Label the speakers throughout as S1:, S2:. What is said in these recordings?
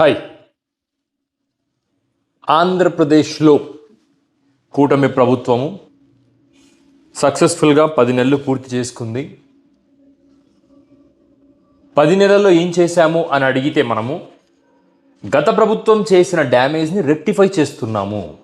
S1: Hi. ఆంధ్రప్రదేశ్లో కూటమి ప్రభుత్వము సక్సెస్ఫుల్గా పది నెలలు పూర్తి చేసుకుంది. పది నెలల్లో ఏం చేశాము అని అడిగితే మనము గత ప్రభుత్వం చేసిన డ్యామేజ్ని రెక్టిఫై చేస్తున్నాము.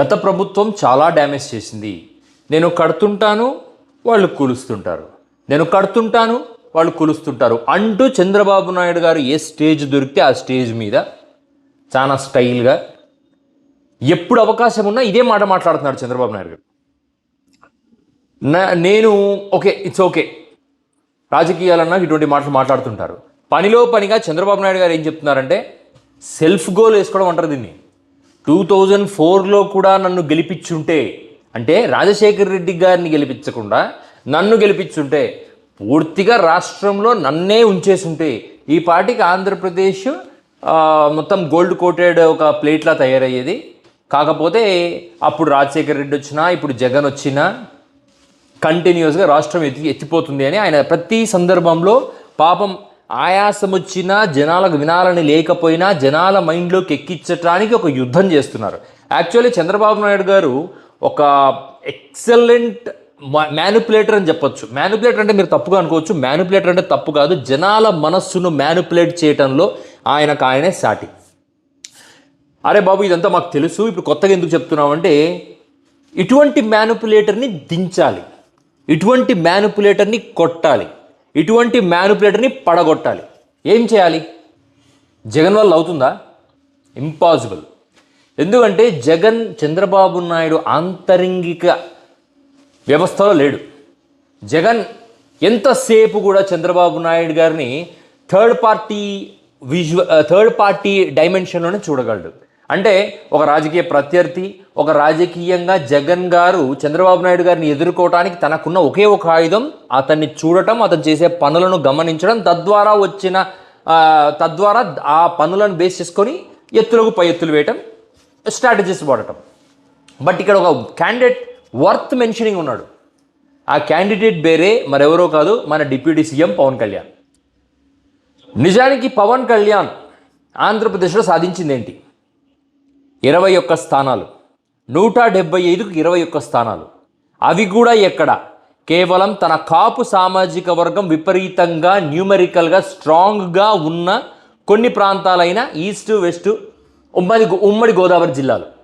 S1: గత ప్రభుత్వం చాలా డ్యామేజ్ చేసింది. నేను కడుతుంటాను వాళ్ళు కూలుస్తుంటారు. నేను కడుతుంటాను వాళ్ళు కొలుస్తుంటారు. అంటూ చంద్రబాబు నాయుడు గారు ఏ స్టేజ్ దొరికితే ఆ స్టేజ్ మీద చాలా స్టైల్గా ఎప్పుడు అవకాశం ఉన్నా ఇదే మాట మాట్లాడుతున్నాడు చంద్రబాబు నాయుడు గారు. నా నేను ఓకే ఇట్స్ ఓకే. రాజకీయాలన్నా ఇటువంటి మాటలు మాట్లాడుతుంటారు. పనిలో పనిగా చంద్రబాబు నాయుడు గారు ఏం చెప్తున్నారంటే సెల్ఫ్ గోల్ వేసుకోవడం అంటారు దీన్ని. టూ థౌజండ్ ఫోర్లో కూడా నన్ను గెలిపించుంటే అంటే రాజశేఖర్ రెడ్డి గారిని గెలిపించకుండా నన్ను గెలిపించుంటే పూర్తిగా రాష్ట్రంలో నన్నే ఉంచేసుంటే ఈ పార్టీకి ఆంధ్రప్రదేశ్ మొత్తం గోల్డ్ కోటెడ్ ఒక ప్లేట్లా తయారయ్యేది. కాకపోతే అప్పుడు రాజశేఖర్ రెడ్డి వచ్చినా ఇప్పుడు జగన్ వచ్చినా కంటిన్యూస్గా రాష్ట్రం ఎత్తి ఎత్తిపోతుంది అని ఆయన ప్రతి సందర్భంలో పాపం ఆయాసం వచ్చినా జనాలకు వినాలని లేకపోయినా జనాల మైండ్లోకి ఎక్కించడానికి ఒక యుద్ధం చేస్తున్నారు. యాక్చువల్లీ చంద్రబాబు నాయుడు గారు ఒక ఎక్సలెంట్ మ్యానిపులేటర్ అని చెప్పొచ్చు. మ్యానిపులేటర్ అంటే మీరు తప్పుగా అనుకోవచ్చు. మ్యానిపులేటర్ అంటే తప్పు కాదు. జనాల మనస్సును మ్యానిపులేట్ చేయడంలో ఆయనకు ఆయనే సాటి. అరే బాబు ఇదంతా మాకు తెలుసు. ఇప్పుడు కొత్తగా ఎందుకు చెప్తున్నామంటే ఇటువంటి మ్యానుపులేటర్ని దించాలి. ఇటువంటి మ్యానుపులేటర్ని కొట్టాలి. ఇటువంటి మ్యానుపులేటర్ని పడగొట్టాలి. ఏం చేయాలి? జగన్ వల్ల అవుతుందా? ఇంపాసిబుల్ ఎందుకంటే జగన్ చంద్రబాబు నాయుడు ఆంతరింగిక వ్యవస్థలో లేడు. జగన్ ఎంతసేపు కూడా చంద్రబాబు నాయుడు గారిని థర్డ్ పార్టీ విజువ థర్డ్ పార్టీ డైమెన్షన్లోనే చూడగలడు. అంటే ఒక రాజకీయ ప్రత్యర్థి ఒక రాజకీయంగా జగన్ గారు చంద్రబాబు నాయుడు గారిని ఎదుర్కోవడానికి తనకున్న ఒకే ఒక ఆయుధం అతన్ని చూడటం అతను చేసే పనులను గమనించడం తద్వారా వచ్చిన తద్వారా ఆ పనులను బేస్ చేసుకొని ఎత్తులకు పై ఎత్తులు వేయటం స్ట్రాటజీస్ వాడటం. బట్ ఇక్కడ ఒక క్యాండిడేట్ వర్త్ మెన్షనింగ్ ఉన్నాడు. ఆ క్యాండిడేట్ వేరే మరెవరో కాదు మన డిప్యూటీ సీఎం పవన్ కళ్యాణ్. నిజానికి పవన్ కళ్యాణ్ ఆంధ్రప్రదేశ్లో సాధించింది ఏంటి ఇరవై ఒక్క స్థానాలు. నూట డెబ్బై ఐదుకు ఇరవై ఒక్క స్థానాలు. అవి కూడా ఎక్కడ? కేవలం తన కాపు సామాజిక వర్గం విపరీతంగా న్యూమెరికల్గా స్ట్రాంగ్గా ఉన్న కొన్ని ప్రాంతాలైన ఈస్ట్ వెస్ట్ ఉమ్మడి ఉమ్మడి గోదావరి జిల్లాలు.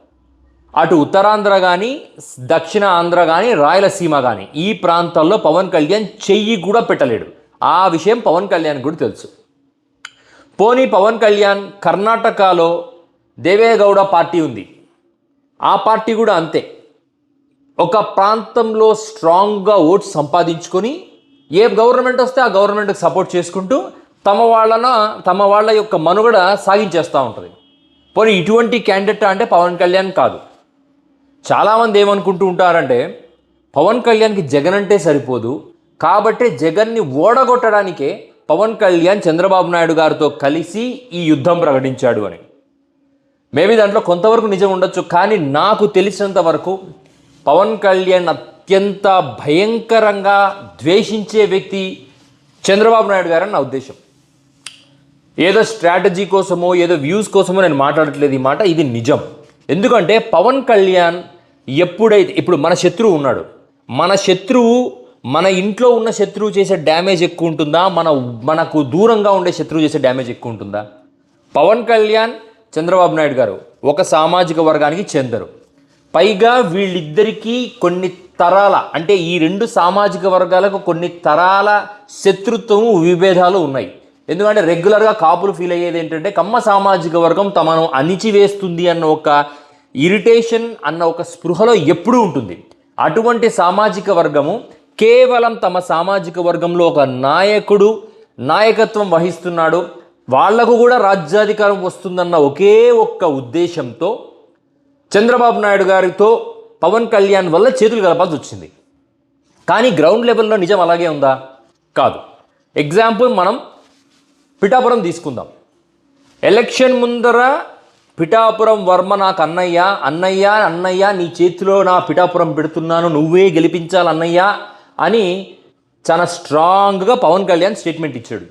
S1: అటు ఉత్తరాంధ్ర కానీ దక్షిణ ఆంధ్ర కానీ రాయలసీమ కానీ ఈ ప్రాంతాల్లో పవన్ కళ్యాణ్ చెయ్యి కూడా పెట్టలేడు. ఆ విషయం పవన్ కళ్యాణ్ కూడా తెలుసు. పోనీ పవన్ కళ్యాణ్ కర్ణాటకలో దేవేగౌడ పార్టీ ఉంది. ఆ పార్టీ కూడా అంతే. ఒక ప్రాంతంలో స్ట్రాంగ్గా ఓట్స్ సంపాదించుకొని ఏ గవర్నమెంట్ వస్తే ఆ గవర్నమెంట్కి సపోర్ట్ చేసుకుంటూ తమ వాళ్ళన తమ వాళ్ళ యొక్క మనుగడ సాగించేస్తూ ఉంటుంది. పోనీ ఇటువంటి క్యాండిడేట్ అంటే పవన్ కళ్యాణ్ కాదు. చాలామంది ఏమనుకుంటూ ఉంటారంటే పవన్ కళ్యాణ్కి జగన్ అంటే సరిపోదు. కాబట్టి జగన్ని ఓడగొట్టడానికే పవన్ కళ్యాణ్ చంద్రబాబు నాయుడు గారితో కలిసి ఈ యుద్ధం ప్రకటించాడు అని. మేబీ దాంట్లో కొంతవరకు నిజం ఉండొచ్చు కానీ నాకు తెలిసినంత వరకు పవన్ కళ్యాణ్ అత్యంత భయంకరంగా ద్వేషించే వ్యక్తి చంద్రబాబు నాయుడు గారని నా ఉద్దేశం. ఏదో స్ట్రాటజీ కోసమో ఏదో వ్యూస్ కోసమో నేను మాట్లాడట్లేదు ఈ మాట ఇది నిజం. ఎందుకంటే పవన్ కళ్యాణ్ ఎప్పుడైతే ఇప్పుడు మన శత్రువు ఉన్నాడు. మన శత్రువు మన ఇంట్లో ఉన్న శత్రువు చేసే డ్యామేజ్ ఎక్కువ ఉంటుందా? మన మనకు దూరంగా ఉండే శత్రువు చేసే డ్యామేజ్ ఎక్కువ ఉంటుందా? పవన్ కళ్యాణ్ చంద్రబాబు నాయుడు గారు ఒక సామాజిక వర్గానికి చెందరు. పైగా వీళ్ళిద్దరికీ కొన్ని తరాల అంటే ఈ రెండు సామాజిక వర్గాలకు కొన్ని తరాల శత్రుత్వము విభేదాలు ఉన్నాయి. ఎందుకంటే రెగ్యులర్గా కాపులు ఫీల్ అయ్యేది ఏంటంటే కమ్మ సామాజిక వర్గం తమను అణిచివేస్తుంది అన్న ఒక ఇరిటేషన్ అన్న ఒక స్పృహలో ఎప్పుడూ ఉంటుంది. అటువంటి సామాజిక వర్గము కేవలం తమ సామాజిక వర్గంలో ఒక నాయకుడు నాయకత్వం వహిస్తున్నాడు. వాళ్ళకు కూడా రాజ్యాధికారం వస్తుందన్న ఒకే ఒక్క ఉద్దేశంతో చంద్రబాబు నాయుడు గారితో పవన్ కళ్యాణ్ వల్ల చేతులు కలపాల్సి వచ్చింది. కానీ గ్రౌండ్ లెవెల్లో నిజం అలాగే ఉందా? కాదు. ఎగ్జాంపుల్ మనం పిఠాపురం తీసుకుందాం. ఎలక్షన్ ముందర పిఠాపురం వర్మ నాకు అన్నయ్య అన్నయ్య అన్నయ్య నీ చేతిలో నా పిఠాపురం పెడుతున్నాను నువ్వే గెలిపించాలి అన్నయ్య అని చాలా స్ట్రాంగ్గా పవన్ కళ్యాణ్ స్టేట్మెంట్ ఇచ్చాడు.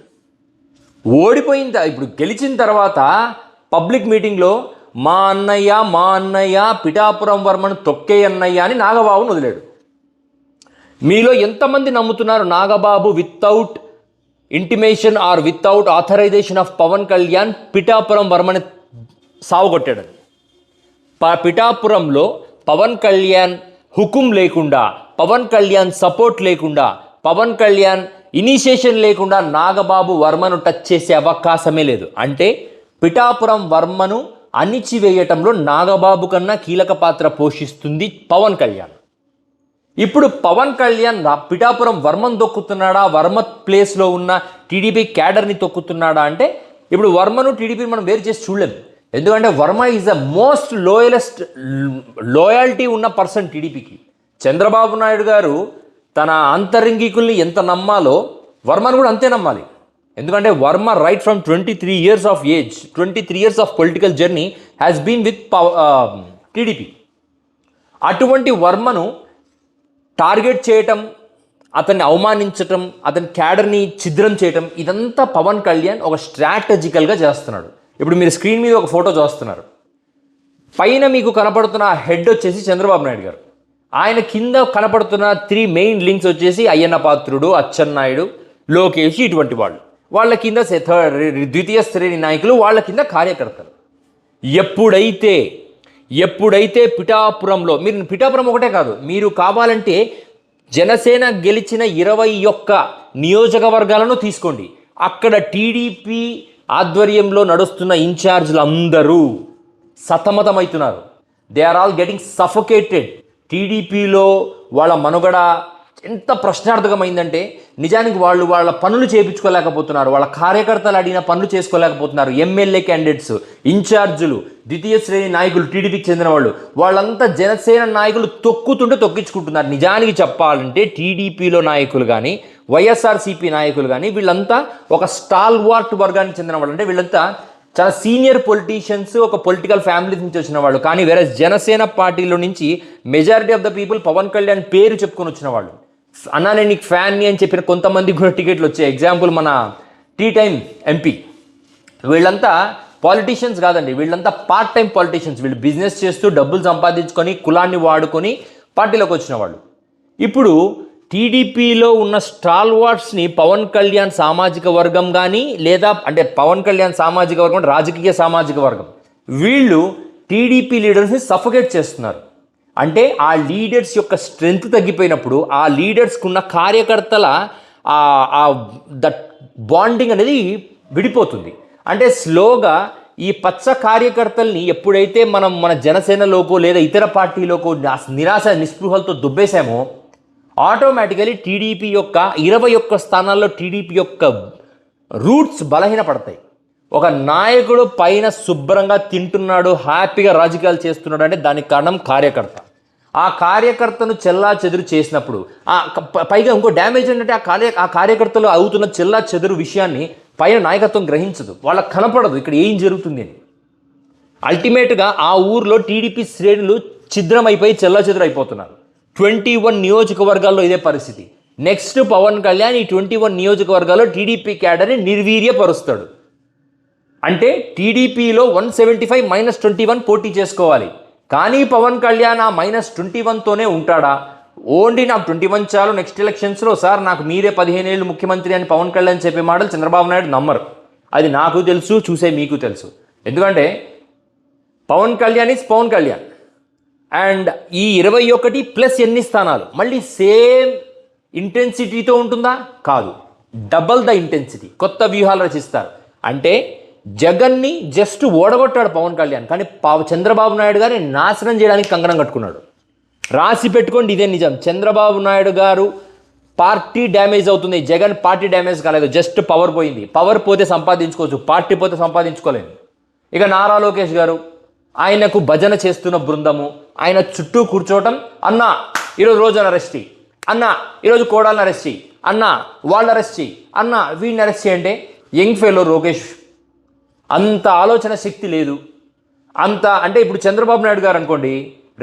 S1: ఓడిపోయిన ఇప్పుడు గెలిచిన తర్వాత పబ్లిక్ మీటింగ్లో మా అన్నయ్య మా అన్నయ్య పిఠాపురం వర్మను తొక్కే అన్నయ్య అని నాగబాబును వదిలాడు. మీలో ఎంతమంది నమ్ముతున్నారు Nagababu without intimation or without authorization of Pawan Kalyan Pithapuram వర్మని సావుగొట్టాడని పా పిఠాపురంలో పవన్ కళ్యాణ్ హుకుం లేకుండా పవన్ కళ్యాణ్ సపోర్ట్ లేకుండా పవన్ కళ్యాణ్ ఇనిషియేషన్ లేకుండా నాగబాబు వర్మను టచ్ చేసే అవకాశమే లేదు. అంటే పిఠాపురం వర్మను అణిచివేయటంలో నాగబాబు కన్నా కీలక పాత్ర పోషిస్తుంది పవన్ కళ్యాణ్. ఇప్పుడు పవన్ కళ్యాణ్ పిఠాపురం వర్మను తొక్కుతున్నాడా? వర్మ ప్లేస్లో ఉన్న టీడీపీ క్యాడర్ని తొక్కుతున్నాడా? అంటే ఇప్పుడు వర్మను టీడీపీని మనం వేరు చేసి చూడలేం ఎందుకంటే Varma is the most loyalest loyalty ఉన్న పర్సన్ టీడీపీకి. చంద్రబాబు నాయుడు గారు తన అంతరంగికుల్ని ఎంత నమ్మాలో వర్మను కూడా అంతే నమ్మాలి. ఎందుకంటే Varma right from twenty three years of age twenty three years of political journey has been with TDP అటువంటి వర్మను టార్గెట్ చేయటం అతన్ని అవమానించటం అతని క్యాడర్ని ఛిద్రం చేయటం ఇదంతా పవన్ కళ్యాణ్ ఒక స్ట్రాటజికల్గా చేస్తున్నాడు. ఇప్పుడు మీరు స్క్రీన్ మీద ఒక ఫోటో చూస్తున్నారు. పైన మీకు కనపడుతున్న హెడ్ వచ్చేసి చంద్రబాబు నాయుడు గారు. ఆయన కింద కనపడుతున్న త్రీ మెయిన్ లింక్స్ వచ్చేసి అయ్యన్న పాత్రుడు అచ్చెన్నాయుడు లోకేష్ ఇటువంటి వాళ్ళు. వాళ్ళ కింద ద్వితీయ శ్రేణి నాయకులు వాళ్ళ కింద కార్యకర్తలు. ఎప్పుడైతే ఎప్పుడైతే పిఠాపురంలో మీరు పిఠాపురం ఒకటే కాదు మీరు కావాలంటే జనసేన గెలిచిన ఇరవై ఒక్క నియోజకవర్గాలను తీసుకోండి. అక్కడ టీడీపీ ఆధ్వర్యంలో నడుస్తున్న ఇన్ఛార్జ్లు అందరూ సతమతమవుతున్నారు they are all getting suffocated టీడీపీలో వాళ్ళ మనుగడ ఎంత ప్రశ్నార్థకమైందంటే నిజానికి వాళ్ళు వాళ్ళ పనులు చేయించుకోలేకపోతున్నారు వాళ్ళ కార్యకర్తలు అడిగిన పనులు చేసుకోలేకపోతున్నారు. ఎమ్మెల్యే క్యాండిడేట్స్ ఇన్ఛార్జులు ద్వితీయ శ్రేణి నాయకులు టీడీపీకి చెందిన వాళ్ళు. వాళ్ళంతా జనసేన నాయకులు తొక్కుతుంటే తొక్కించుకుంటున్నారు. నిజానికి చెప్పాలంటే టీడీపీలో నాయకులు కానీ వైఎస్ఆర్సీపీ నాయకులు కానీ వీళ్ళంతా ఒక స్టాల్ వార్ట్ వర్గానికి చెందిన వాళ్ళు. అంటే వీళ్ళంతా చాలా సీనియర్ పొలిటీషియన్స్ ఒక పొలిటికల్ ఫ్యామిలీ నుంచి వచ్చిన వాళ్ళు. కానీ వేరే జనసేన పార్టీలో నుంచి majority of the people Pawan Kalyan పేరు చెప్పుకొని వచ్చిన వాళ్ళు. అన్నా నేను నీకు ఫ్యాన్ని అని చెప్పిన కొంతమందికి కూడా టికెట్లు వచ్చాయి. ఎగ్జాంపుల్ మన టీ టైం ఎంపీ. వీళ్ళంతా పాలిటీషియన్స్ కాదండి వీళ్ళంతా పార్ట్ టైం పాలిటీషియన్స్ వీళ్ళు బిజినెస్ చేస్తూ డబ్బులు సంపాదించుకొని కులాన్ని వాడుకొని పార్టీలోకి వచ్చిన వాళ్ళు. ఇప్పుడు టీడీపీలో ఉన్న స్టాల్ వార్డ్స్ని పవన్ కళ్యాణ్ సామాజిక వర్గం కానీ లేదా అంటే పవన్ కళ్యాణ్ సామాజిక వర్గం అంటే రాజకీయ సామాజిక వర్గం. వీళ్ళు టీడీపీ లీడర్స్ని సఫకేట్ చేస్తున్నారు. అంటే ఆ లీడర్స్ యొక్క స్ట్రెంగ్త్ తగ్గిపోయినప్పుడు ఆ లీడర్స్కి ఉన్న కార్యకర్తల ఆ దట్ బాండింగ్ అనేది విడిపోతుంది. అంటే స్లోగా ఈ పచ్చ కార్యకర్తల్ని ఎప్పుడైతే మనం మన జనసేనలోకో లేదా ఇతర పార్టీలోకో నా- నిరాశ నిస్పృహలతో దుబ్బేశామో ఆటోమేటికలీ టీడీపీ యొక్క ఇరవై ఒక్క స్థానాల్లో టీడీపీ యొక్క రూట్స్ బలహీనపడతాయి. ఒక నాయకుడు పైన శుభ్రంగా తింటున్నాడు హ్యాపీగా రాజకీయాలు చేస్తున్నాడు అంటే దానికి కారణం కార్యకర్త. ఆ కార్యకర్తను చెల్లా చెదురు చేసినప్పుడు ఆ పైగా ఇంకో డ్యామేజ్ ఏంటంటే ఆ కార్య ఆ కార్యకర్తలు అవుతున్న చెల్లా చెదురు విషయాన్ని పైన నాయకత్వం గ్రహించదు. వాళ్ళకి కనపడదు ఇక్కడ ఏం జరుగుతుంది అని. అల్టిమేట్గా ఆ ఊర్లో టీడీపీ శ్రేణులు ఛిద్రమైపోయి చెల్లా అయిపోతున్నారు. ట్వంటీ వన్ నియోజకవర్గాల్లో ఇదే పరిస్థితి. నెక్స్ట్ పవన్ కళ్యాణ్ ఈ ట్వంటీ వన్ నియోజకవర్గాల్లో టీడీపీ క్యాడర్ని నిర్వీర్యపరుస్తాడు. అంటే టీడీపీలో one seventy five minus twenty one పోటీ చేసుకోవాలి. కానీ పవన్ కళ్యాణ్ ఆ మైనస్ ట్వంటీ వన్తోనే ఉంటాడా? ఓన్లీ నాకు ట్వంటీ వన్ చాలు నెక్స్ట్ ఎలక్షన్స్లో సార్ నాకు మీరే పదిహేను ఏళ్ళు ముఖ్యమంత్రి అని పవన్ కళ్యాణ్ చెప్పే మాటలు చంద్రబాబు నాయుడు నమ్మరు. అది నాకు తెలుసు చూసే మీకు తెలుసు. ఎందుకంటే పవన్ కళ్యాణ్ ఇస్ పవన్ కళ్యాణ్. అండ్ ఈ ఇరవై ఒకటి ప్లస్ ఎన్ని స్థానాలు? మళ్ళీ సేమ్ ఇంటెన్సిటీతో ఉంటుందా? కాదు. డబల్ ద ఇంటెన్సిటీ కొత్త వ్యూహాలు రచిస్తారు. అంటే జగన్ని జస్ట్ ఓడగొట్టాడు పవన్ కళ్యాణ్ కానీ పవ చంద్రబాబు నాయుడు గారిని నాశనం చేయడానికి కంకణం కట్టుకున్నాడు. రాసి పెట్టుకోండి ఇదే నిజం. చంద్రబాబు నాయుడు గారు పార్టీ డ్యామేజ్ అవుతుంది. జగన్ పార్టీ డ్యామేజ్ కాలేదు. జస్ట్ పవర్ పోయింది. పవర్ పోతే సంపాదించుకోవచ్చు. పార్టీ పోతే సంపాదించుకోలేదు. ఇక నారా లోకేష్ గారు ఆయనకు భజన చేస్తున్న బృందము ఆయన చుట్టూ కూర్చోవటం అన్నా ఈరోజు రోజున అరెస్ట్ అన్న ఈరోజు కోడాలను అరెస్ట్ చెయ్యి అన్నా వాళ్ళని అరెస్ట్ చెయ్యి వీడిని అరెస్ట్ చేయంటే యంగ్ ఫెలో లోకేష్ అంత ఆలోచన శక్తి లేదు. అంత అంటే ఇప్పుడు చంద్రబాబు నాయుడు గారు అనుకోండి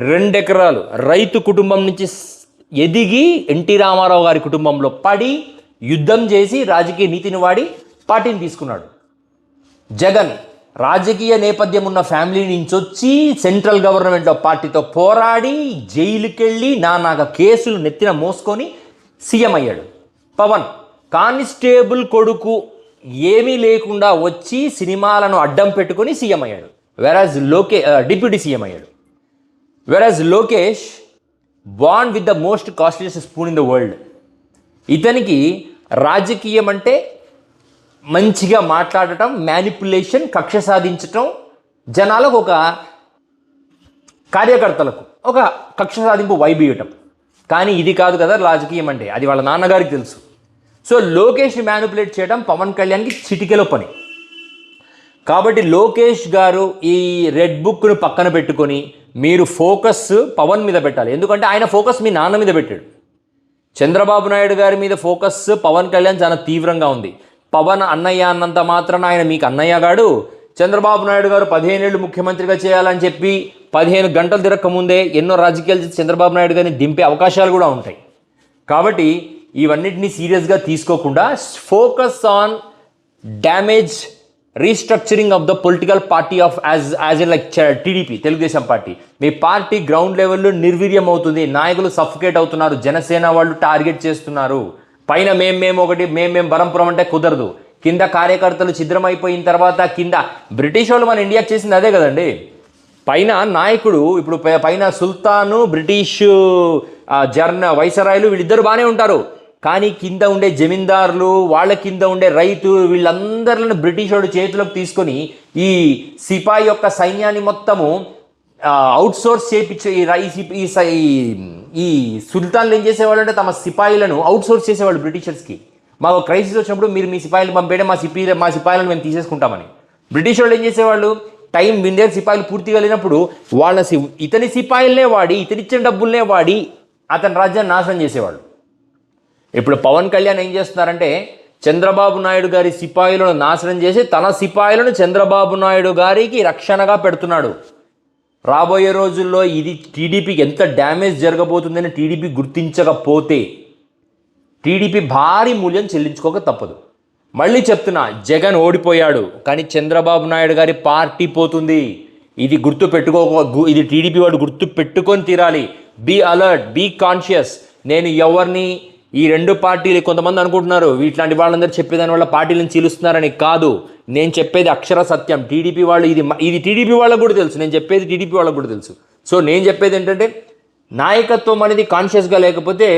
S1: రెండు ఎకరాలు రైతు కుటుంబం నుంచి ఎదిగి ఎన్టీ రామారావు గారి కుటుంబంలో పడి యుద్ధం చేసి రాజకీయ నీతిని వాడి పార్టీని తీసుకున్నాడు. జగన్ రాజకీయ నేపథ్యం ఉన్న ఫ్యామిలీ నుంచి వచ్చి సెంట్రల్ గవర్నమెంట్ పార్టీతో పోరాడి జైలుకెళ్ళి నానాగా కేసులు నెత్తిన మోసుకొని సీఎం అయ్యాడు. పవన్ కానిస్టేబుల్ కొడుకు ఏమీ లేకుండా వచ్చి సినిమాలను అడ్డం పెట్టుకొని సీఎం అయ్యాడు. వెరాజ్ లోకే uh, డిప్యూటీ సీఎం అయ్యాడు. Whereas Lokesh bond with the most costliest spoon in the world ఇతనికి రాజకీయం అంటే మంచిగా మాట్లాడటం మ్యానిపులేషన్ కక్ష సాధించటం జనాలకు ఒక కార్యకర్తలకు ఒక కక్ష సాధింపు వైబీయటం ఇవ్వటం. కానీ ఇది కాదు కదా రాజకీయం అంటే అది వాళ్ళ నాన్నగారికి తెలుసు. సో లోకేష్ని మ్యానిపులేట్ చేయడం పవన్ కళ్యాణ్కి చిటికెలో పని. కాబట్టి లోకేష్ గారు ఈ రెడ్ బుక్ను పక్కన పెట్టుకొని మీరు ఫోకస్ పవన్ మీద పెట్టాలి. ఎందుకంటే ఆయన ఫోకస్ మీ నాన్న మీద పెట్టాడు. చంద్రబాబు నాయుడు గారి మీద ఫోకస్ పవన్ కళ్యాణ్ చాలా తీవ్రంగా ఉంది. పవన్ అన్నయ్య అన్నంత మాత్రాన ఆయన మీకు అన్నయ్య గాడు. చంద్రబాబు నాయుడు గారు పదిహేనేళ్ళు ముఖ్యమంత్రిగా చేయాలని చెప్పి పదిహేను గంటలు తిరక్క ముందే ఎన్నో రాజకీయాలు చంద్రబాబు నాయుడు గారిని దింపే అవకాశాలు కూడా ఉంటాయి. కాబట్టి ఇవన్నిటిని సీరియస్గా తీసుకోకుండా focus on damage restructuring of the political party of as as an like TDP Telugu Desam party. Me party ground లెవెల్లో నిర్వీర్యం అవుతుంది నాయకులు సఫికేట్ అవుతున్నారు జనసేన వాళ్ళు టార్గెట్ చేస్తున్నారు. పైన మేం మేము ఒకటి మేం మేము బరంపురం అంటే కుదరదు. కింద కార్యకర్తలు ఛిద్రమైపోయిన తర్వాత కింద బ్రిటిష్ వాళ్ళు మన ఇండియాకి చేసింది అదే కదండి. పైన నాయకుడు ఇప్పుడు పైన సుల్తాను బ్రిటిష్ జర్న వైసరాయలు వీళ్ళిద్దరు బాగానే ఉంటారు. కానీ కింద ఉండే జమీందారులు వాళ్ళ కింద ఉండే రైతు వీళ్ళందరిని బ్రిటిష్ వాడు చేతిలోకి తీసుకొని ఈ సిపాయి యొక్క సైన్యాన్ని మొత్తము అవుట్సోర్స్ చేపించే ఈ రై- ఈ ఈ సై- ఈ- సుల్తాన్లు ఏం చేసేవాళ్ళు అంటే తమ సిపాయిలను అవుట్సోర్స్ చేసేవాళ్ళు బ్రిటిషర్స్కి. మాకు క్రైసిస్ వచ్చినప్పుడు మీరు మీ సిపాయిలు పంపేయడం మా సిపి మా సిపాయిలను మేము తీసేసుకుంటామని. బ్రిటిష్ వాళ్ళు ఏం చేసేవాళ్ళు? టైం విండే సిపాయిలు పూర్తిగా లేనప్పుడు వాళ్ళ సి- ఇతని సిపాయిలనే వాడి ఇతనిచ్చిన డబ్బుల్నే వాడి అతని రాజ్యాన్ని నాశనం చేసేవాళ్ళు. ఇప్పుడు పవన్ కళ్యాణ్ ఏం చేస్తున్నారంటే చంద్రబాబు నాయుడు గారి సిపాయిలను నాశనం చేసి తన సిపాయిలను చంద్రబాబు నాయుడు గారికి రక్షణగా పెడుతున్నాడు. రాబోయే రోజుల్లో ఇది టీడీపీకి ఎంత డ్యామేజ్ జరగబోతుందని టీడీపీ గుర్తించకపోతే టీడీపీ భారీ మూల్యం చెల్లించుకోక తప్పదు. మళ్ళీ చెప్తున్నా జగన్ ఓడిపోయాడు కానీ చంద్రబాబు నాయుడు గారి పార్టీ పోతుంది. ఇది గుర్తు పెట్టుకో గు- ఇది టీడీపీ వాడు గుర్తు పెట్టుకొని తీరాలి. బీ అలర్ట్ బీ కాన్షియస్ నేను ఎవరిని ఈ రెండు పార్టీలు కొంతమంది అనుకుంటున్నారు వీటిలాంటి వాళ్ళందరూ చెప్పేదాని వల్ల పార్టీలను చీలుస్తున్నారని కాదు. నేను చెప్పేది అక్షర సత్యం. టీడీపీ వాళ్ళు ఇది ఇది టీడీపీ వాళ్ళకు కూడా తెలుసు. నేను చెప్పేది టీడీపీ వాళ్ళకు కూడా తెలుసు. సో నేను చెప్పేది ఏంటంటే నాయకత్వం అనేది కాన్షియస్గా లేకపోతే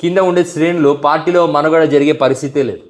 S1: కింద ఉండే శ్రేణులు పార్టీలో మనుగడ జరిగే పరిస్థితే లేదు.